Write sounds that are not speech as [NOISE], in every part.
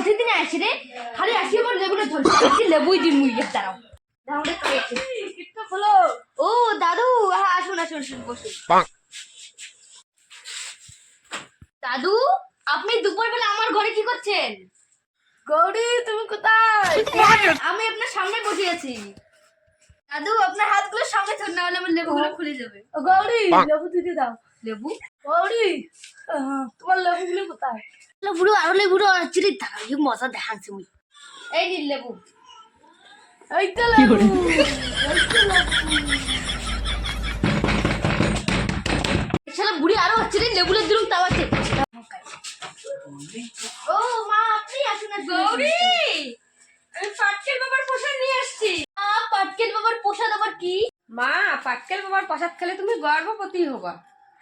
প্রতিদিন আসি রে খালি আসি আমার লেবুটা ধরছি আজকে লেবুই দিন মুই দাঁড়াও। কিটটা খোলো ও দাদু হ্যাঁ আসুন আসুন আসুন বসুন। দাদু আপনি দুপুরবেলা আমার ঘরে কি করছেন? গৌরী তুমি কোথায়? আমি আপনার সামনে বসে আছি দাদু আপনার হাতগুলো সামনে ধর না হলে আমার লেবুগুলো খুলে যাবে। ও গৌরী লেবু দিতে দাও। লেবু? তোমার লেবুগুলি কোথায়? লেবুড়ো আরও লেবুড়ো চিলি দাঁড়াও কি মজা দেখাচ্ছে মুই। এই নিন লেবু। এই তো লেবু বুড়ি আরও লেবুলের দিলুম তাওয়াতে ও মা আপনি আসুন আসুন গৌরী আমি পাটকেল বাবার প্রসাদ নিয়ে আসছি। পাটকেল বাবার প্রসাদ আবার কি? মা পাটকেল বাবার প্রসাদ খেলে তুমি গর্ভবতী হবা।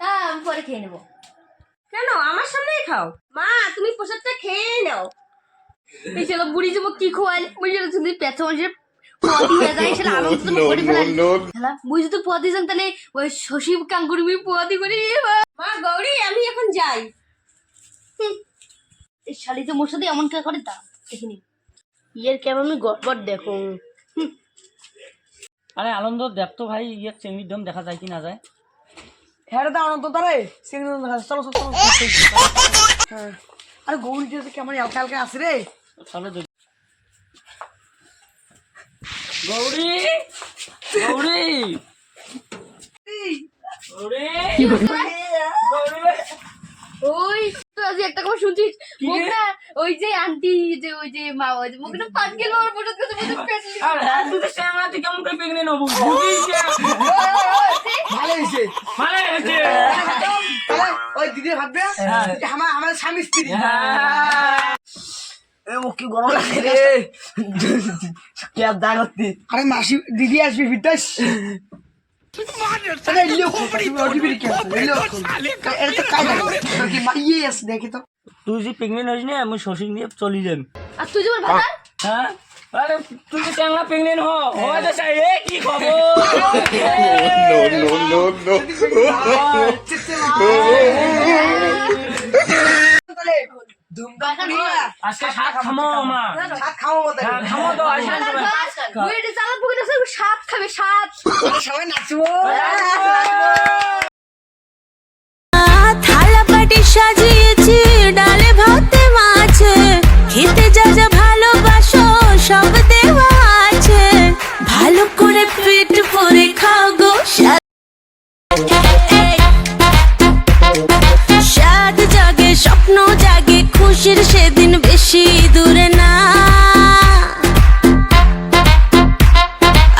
তা আমি পরে খেয়ে নেব। কেন? আমার সামনেই খাও। মা তুমি প্রসাদটা খেয়ে নাও। এই বুড়ি যুবক কি খোয়াল পেছো হয়ে যায় আনন্দ তো যান তাহলে ওই শশী করি মা গৌরী আমি এখন যাই। এই শালি তো মোর সাথে এমন কে করে তা দেখিনি। ইয়ের কেমন আমি গড়বড় দেখো আরে আনন্দ দেখ তো ভাই ইয়ে চেঙ্গির দম দেখা যায় কি না যায়? হ্যাঁ রে দাঁড়ানো তো তারে সিঙ্গল চলো চলো চলো হ্যাঁ। আরে গৌরী যে কেমন হালকা হালকা আছে রে। চলো গৌরী! গৌরী! গৌরী! গৌরী! ওই তো আজ একটা কথা শুনছিস? মুখ না ওই যে আন্টি যে ওই যে মা ওই যে মুখ না পাটকেল বাবার প্রসাদ করতে বসে পেছলি আর হ্যাঁ তুই তো শ্যামলা তুই কেমন করে পেগনে নেব? বুঝিস ভালো হয়েছে তাহলে ওই দিদি ভাববে হ্যাঁ। আমার আমার স্বামী স্ত্রী। হ্যাঁ। কি গরম লাগে রে কে আর দা করতে আরে মাসি দিদি আসবে তুমি আছে। তুই যে প্রেগনেন্ট হইস না আমি শশী নিয়ে চলি যাম। আর তুই যে আমার হ্যাঁ। আরে চ্যাংলা প্রেগনেন্ট হ হয় তো কি খবর? [LAUGHS] no, no, সাত খাবে সাত সবাই নাচবো স্বপ্ন জাগে খুশির সেদিন বেশি দূরে না।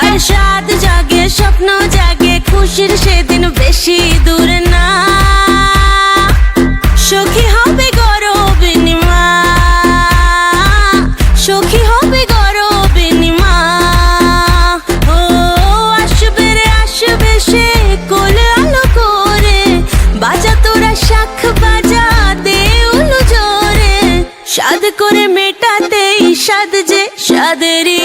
আর স্বাদ জাগে, স্বপ্ন জাগে, খুশির সেদিন বেশি দূরে না। cadeirinha.